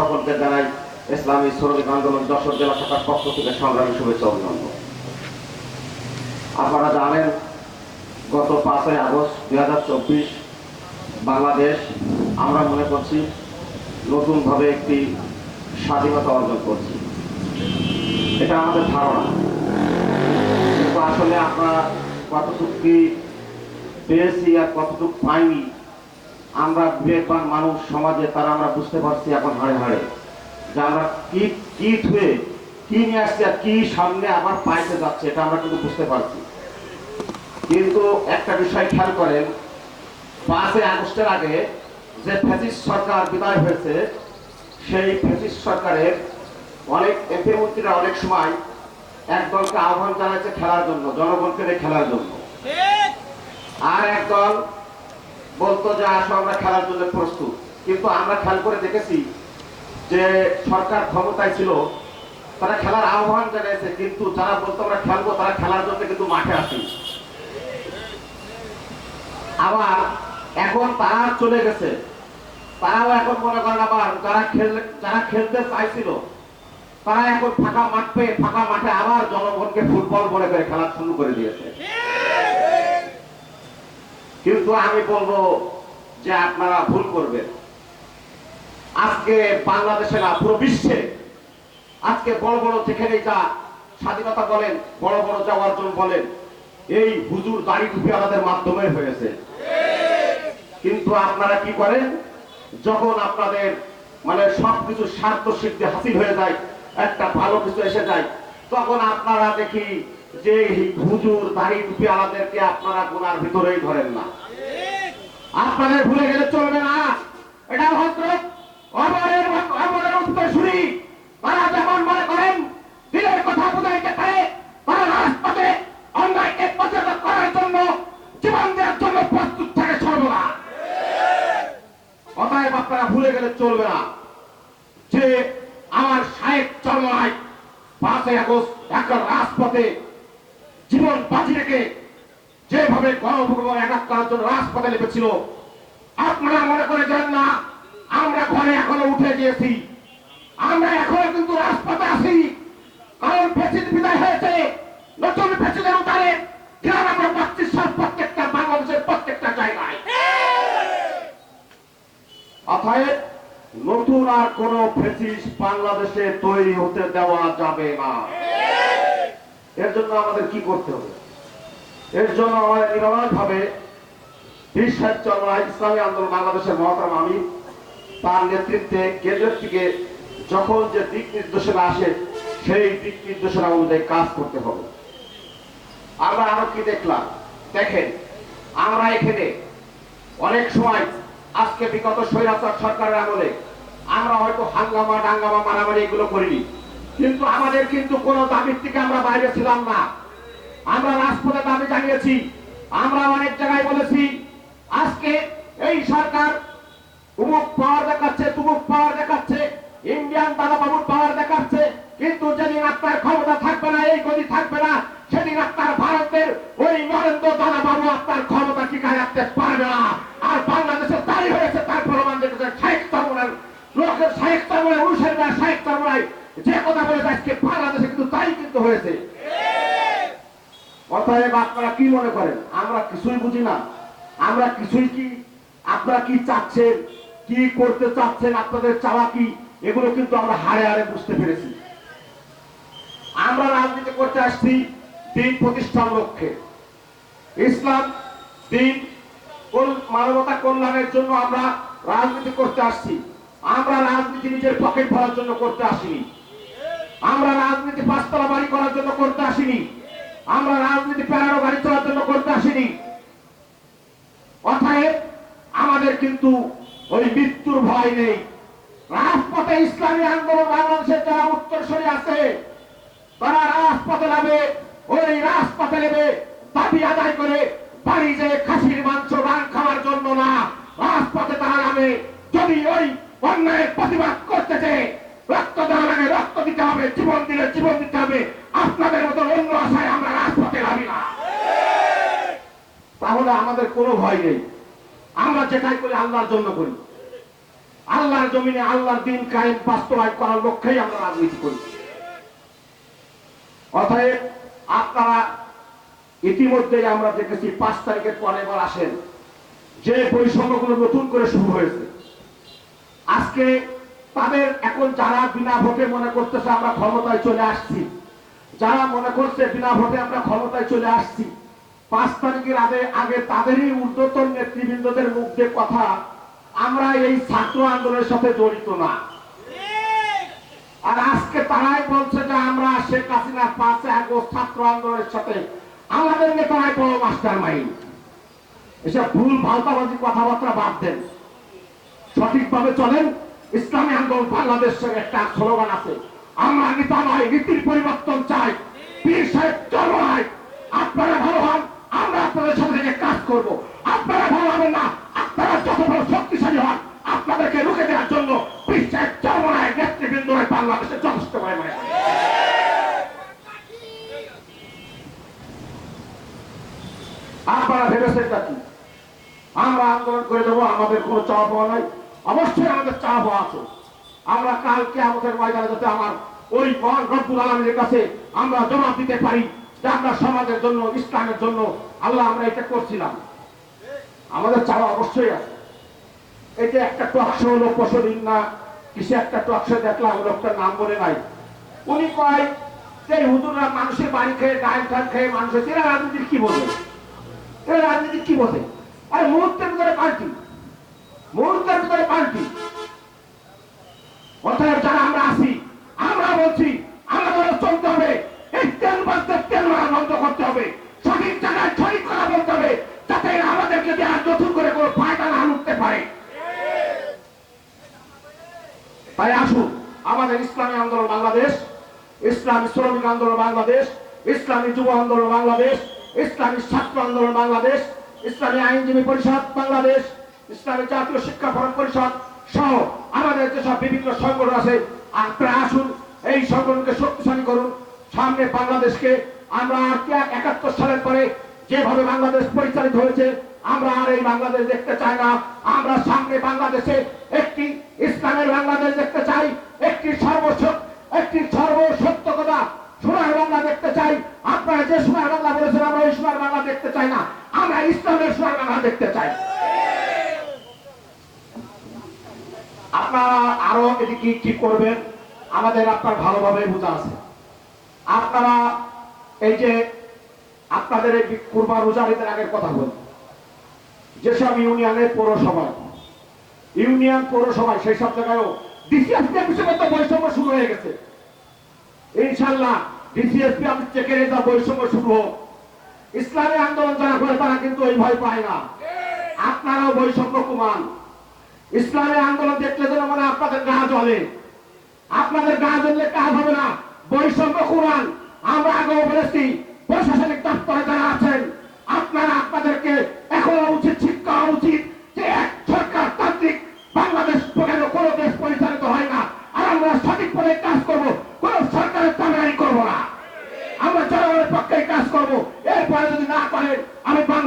সকলকে জানাই ইসলামী শ্রমিক আন্দোলন যশোর জেলা শাখার পক্ষ থেকে সংগ্রামী শুভেচ্ছা অভিনন্দন। আপনারা জানেন, গত পাঁচই আগস্ট দুই হাজার চব্বিশ বাংলাদেশ, আমরা মনে করছি নতুনভাবে একটি স্বাধীনতা অর্জন করছি। এটা আমাদের ধারণা। কিন্তু আসলে আমরা কতটুকু পেয়েছি আর কতটুকু পাইনি আমরা বিবেকবান মানুষ সমাজে তারা আমরা বুঝতে পারছি এখন হাড়ে হাড়ে। যে আমরা কি কি ধুয়ে কি নিয়ে আসছি আর কি সামনে আবার পাইতে যাচ্ছে এটা আমরা কিন্তু বুঝতে পারছি। কিন্তু একটা বিষয় খেয়াল করেন পাঁচই আগস্টের আগে যে ফ্যাসিস্ট সরকার বিদায় হয়েছে সেই ফ্যাসিস্ট সরকারের অনেক এমপি মন্ত্রীরা অনেক সময় এক দলকে আহ্বান জানাচ্ছে খেলার জন্য জনগণকে খেলার জন্য। আর এক দল বলতো যে আসো, আমরা খেলার জন্য প্রস্তুত। কিন্তু আমরা খেয়াল করে দেখেছি যে সরকার ক্ষমতায় ছিল, তারা খেলার আহ্বান জানিয়েছে, কিন্তু যারা বলতো আমরা খেলব, তারা খেলার জন্য কিন্তু মাঠে আসেনি। আবার এখন তারা চলে গেছে। তারাও এখন মনে করেন আবার যারা খেল, যারা খেলতে চাইছিল, তারা এখন ফাঁকা মাঠ পেয়ে ফাঁকা মাঠে আবার জনগণকে ফুটবল মনে করে খেলা শুরু করে দিয়েছে। কিন্তু আমি বলব যে আপনারা ভুল করবেন। আজকে বাংলাদেশে না, পুরো বিশ্বে। আজকে বড় বড় যেখানে যা স্বাধীনতা বলেন, বড় বড় যা অর্জন বলেন, এই হুজুর দাড়ি টুপি আমাদের মাধ্যমে হয়েছে। কিন্তু আপনারা কি করেন? যখন আপনাদের মানে সবকিছু স্বার্থ সিদ্ধি হাসিল হয়ে যায়, একটা ভালো কিছু এসে যায়, তখন আপনারা দেখি যে হুজুর দাড়ি টুপি আলাদেরকে আপনারা গুনার ভিতরেই ধরেন না। আপনাদের ভুলে গেলে চলবে না। এটা দিনের কথা ভুলে গেলে চলবে না। যে আমার সাহেব চরমায় পাঁচই আগস্ট ঢাকার রাজপথে জীবন বাজি রেখে যেভাবে গণভোগন একাত করার জন্য রাজপথে নেমেছিল, আপনারা মনে করে যান না, আমরা ঘরে এখনও উঠে গিয়েছি। আমরা এখনও কিন্তু রাজপথে আছি, কারণ ফেসিদ বিদায় হয়েছে, নতুন ফেসিদের উতারে গ্রাম আমরা পাচ্ছি সব প্রত্যেকটা বাংলাদেশের প্রত্যেকটা জায়গায়? অতএব নতুন আর কোন ফেসিস বাংলাদেশে তৈরি হতে দেওয়া যাবে না। এর জন্য আমাদের কি করতে হবে? এর জন্য আমাদের নিরলস ভাবে বীর সাহেব ইসলামী আন্দোলন বাংলাদেশের মহতরম আমি তার নেতৃত্বে কেন্দ্রের থেকে যখন যে দিক নির্দেশনা আসে, সেই দিক নির্দেশনা অনুযায়ী কাজ করতে হবে। আমরা আরও কি দেখলাম? দেখেন, আমরা এখানে অনেক সময় আজকে বিগত স্বৈরাচার সরকারের আমলে আমরা হয়তো হাঙ্গামা, ডাঙ্গামা, মারামারি এগুলো করিনি। কিন্তু আমাদের কিন্তু কোনো দাবির থেকে আমরা বাইরে ছিলাম না। আমরা রাজপথে দাবি জানিয়েছি, আমরা অনেক জায়গায় বলেছি, আজকে এই সরকার উমুক পাওয়ার দেখাচ্ছে, তুমুক পাওয়ার দেখাচ্ছে ইন্ডিয়ান দাদা বাবুর পাওয়ার দেখাচ্ছে, কিন্তু যেদিন আপনার ক্ষমতা থাকবে না, এই গতি থাকবে কি মনে করেন? আমরা কিছুই বুঝি না। আমরা কিছুই কি, আপনারা কি চাচ্ছেন? কি করতে চাচ্ছেন? আপনাদের চাওয়া কি? এগুলো কিন্তু আমরা হাড়ে হাড়ে বুঝতে পেরেছি। আমরা রাজনীতি করতে আসছি দিন প্রতিষ্ঠার লক্ষ্যে। ইসলাম, দিন মানবতা কল্যাণের জন্য আমরা রাজনীতি করতে আসছি। আমরা রাজনীতি নিজের পকেট ভরার জন্য করতে আসিনি। আমরা রাজনীতি পাঁচতলা বাড়ি করার জন্য করতে আসিনি। আমরা রাজনীতি প্যারারো গাড়ি চলার জন্য করতে আসিনি। অতএব আমাদের কিন্তু ওই মৃত্যুর ভয় নেই। রাজপথে ইসলামী আন্দোলন বাংলাদেশের যারা উত্তরসূরি আছে, তারা রাজপথে নামে, ওই রাজপথে নেবে দাবি আদায় করে, বাড়ি যে খাসির মাংস রান খাওয়ার জন্য না, রাজপথে তারা নামে। যদি ওই অন্যায়ের প্রতিবাদ করতেছে রক্ত দেওয়া রক্ত দিতে হবে, জীবন দিলে জীবন আমাদের কোনো ভয় নেই। আমরা যেটাই করি আল্লাহর জন্য করি। আল্লাহর জমিনে আল্লাহর দিন কায়েম বাস্তবায়ন করার লক্ষ্যেই আমরা রাজনীতি করি। অতএব আপনারা ইতিমধ্যেই আমরা দেখেছি, পাঁচ তারিখের পরে এবার আসেন। যে বৈষম্যগুলো নতুন করে শুরু হয়েছে। আজকে তাদের এখন যারা বিনা ভোটে মনে করতেছে আমরা ক্ষমতায় চলে আসছি, যারা মনে করছে বিনা ভোটে আমরা ক্ষমতায় চলে আসছি পাঁচ তারিখের আগে আগে তাদেরই ঊর্ধ্বতন নেতৃবৃন্দদের মুখ কথা, আমরা এই ছাত্র আন্দোলনের সাথে জড়িত না। আর আজকে তারাই বলছে যে আমরা শেখ হাসিনা আগস্ট ছাত্র আন্দোলনের সাথে, আমাদের নেতারাই বড় মাস্টার এসব ভুল, ভালতাবাজি কথাবার্তা বাদ দেন। সঠিকভাবে চলেন, ইসলামী আন্দোলন বাংলাদেশের একটা স্লোগান আছে, আমরা নেতা নয়, নীতির পরিবর্তন চাই। পীর সাহেব চলো আপনারা ভালো হন আমরা আপনাদের সাথে থেকে কাজ করব। আপনারা ভালো হবেন না। আপনারা যত বড় শক্তিশালী হন, আপনাদেরকে রুখে দেওয়ার জন্য পীর সাহেব চলো নয় নেতৃবৃন্দ বাংলাদেশে যথেষ্ট করে মনে আপনারা ভেবেছেন কি? আমরা আন্দোলন করে দেবো, আমাদের কোনো চাওয়া পাওয়া নাই। অবশ্যই আমাদের চাওয়া পাওয়া আছে। আমরা কালকে আমাদের ময়দানে যাতে আমার ওই মহান রব্বুল আলমীর কাছে আমরা জমা দিতে পারি, যে আমরা সমাজের জন্য, ইসলামের জন্য আল্লাহ, আমরা এটা করছিলাম। আমাদের চাওয়া অবশ্যই আছে। যে একটা টকশো হলো পশুদিন না, কিসে একটা টকশো দেখলাম, লোকটার নাম বলে নাই। উনি কয়, যে হুজুররা মানুষের বাড়ি খেয়ে ডাইল টাইল খেয়ে মানুষের এরা রাজনীতির কি বোঝে? এরা রাজনীতির কি বোঝে? আরে মুহূর্তের ভিতরে পাল্টি। মুহূর্তের ভিতরে পাল্টি। ইসলামী শ্রমিক আন্দোলন বাংলাদেশ, ইসলামী যুব আন্দোলন বাংলাদেশ, ইসলামী ছাত্র আন্দোলন বাংলাদেশ, ইসলামী আইনজীবী পরিষদ বাংলাদেশ, ইসলামী জাতীয় শিক্ষা ফোরাম পরিষদ সহ আমাদের যেসব বিভিন্ন সংগঠন আছে, আপনারা আসুন, এই সংগঠনকে শক্তিশালী করুন। সামনে বাংলাদেশকে আমরা একাত্তর সালের পরে যেভাবে বাংলাদেশ পরিচালিত হয়েছে, আমরা আর এই বাংলাদেশ দেখতে চাই না। আমরা সামনে বাংলাদেশে একটি ইসলামের বাংলাদেশ দেখতে চাই, একটি সর্বস্ব একটি সর্বসত্য কথা সোনার বাংলা দেখতে চাই। আপনারা যে সোনার বাংলা বলেছেন, আমরা ওই সোনার বাংলা দেখতে চাই না। আমরা ইসলামের সোনার বাংলা দেখতে চাই। আপনারা আরও এদিকে কি করবেন। আমাদের আপনার ভালোভাবে বোঝা আছে। আপনারা এই যে আপনাদের এই কুরবা রোজারিদের আগের কথা বলি। যেসব ইউনিয়নের পৌরসভায়, ইউনিয়ন পৌরসভায় সেই সব জায়গায়ও ডিসিএসপি অফিসে মতো বৈষম্য শুরু হয়ে গেছে। ইনশাল্লাহ ডিসিএসপি অফিস থেকে যা, বৈষম্য শুরু হোক। আন্দোলন যারা করে, তারা কিন্তু ওই ভয় পায় না। আপনারাও বৈষম্য কুমান। ইসলামী আন্দোলন দেখলে যেন মানে আপনাদের গা জ্বলে। আপনাদের গা জ্বললে কাজ হবে না। বৈষম্য কুমান। আমরা আগেও বলেছি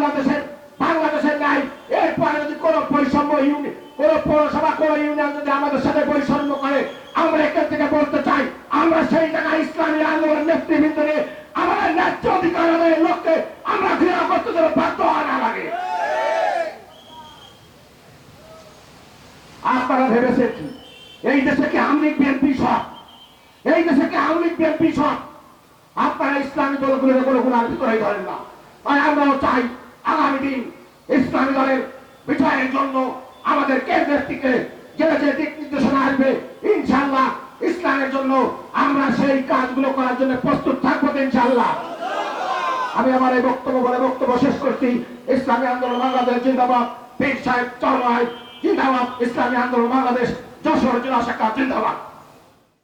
বাংলাদেশের বাংলাদেশের নাই। এরপরে যদি পৌরসভা, কোন ইউনিয়ন যদি আমাদের সাথে করে, আমরা এখান থেকে বলতে চাই, আমরা সেই জায়গায় ইসলামী আন্দোলন নেতৃবৃন্দ নিয়ে আমাদের ন্যায্য আমরা ঘৃণা করতে যেন বাধ্য হওয়া না লাগে। আপনারা ভেবেছেন কি? এই দেশে কি লীগ, বিএনপি এই দেশে কি লীগ, বিএনপি সব? আপনারা ইসলামী দলগুলোর কোনো ধরেন না। আমরাও চাই আগামী দিন ইসলামী দলের বিজয়ের জন্য আমাদের কেন্দ্রের থেকে যে যে দিক নির্দেশনা আসবে ইনশাল্লাহ ইসলামের জন্য আমরা সেই কাজগুলো করার জন্য প্রস্তুত থাকব ইনশাল্লাহ আমি আমার এই বক্তব্য বলে বক্তব্য শেষ করছি। ইসলামী আন্দোলন বাংলাদেশ জিন্দাবাদ। পীর সাহেব চরমায় জিন্দাবাদ। ইসলামী আন্দোলন বাংলাদেশ যশোর জেলা শাখা জিন্দাবাদ।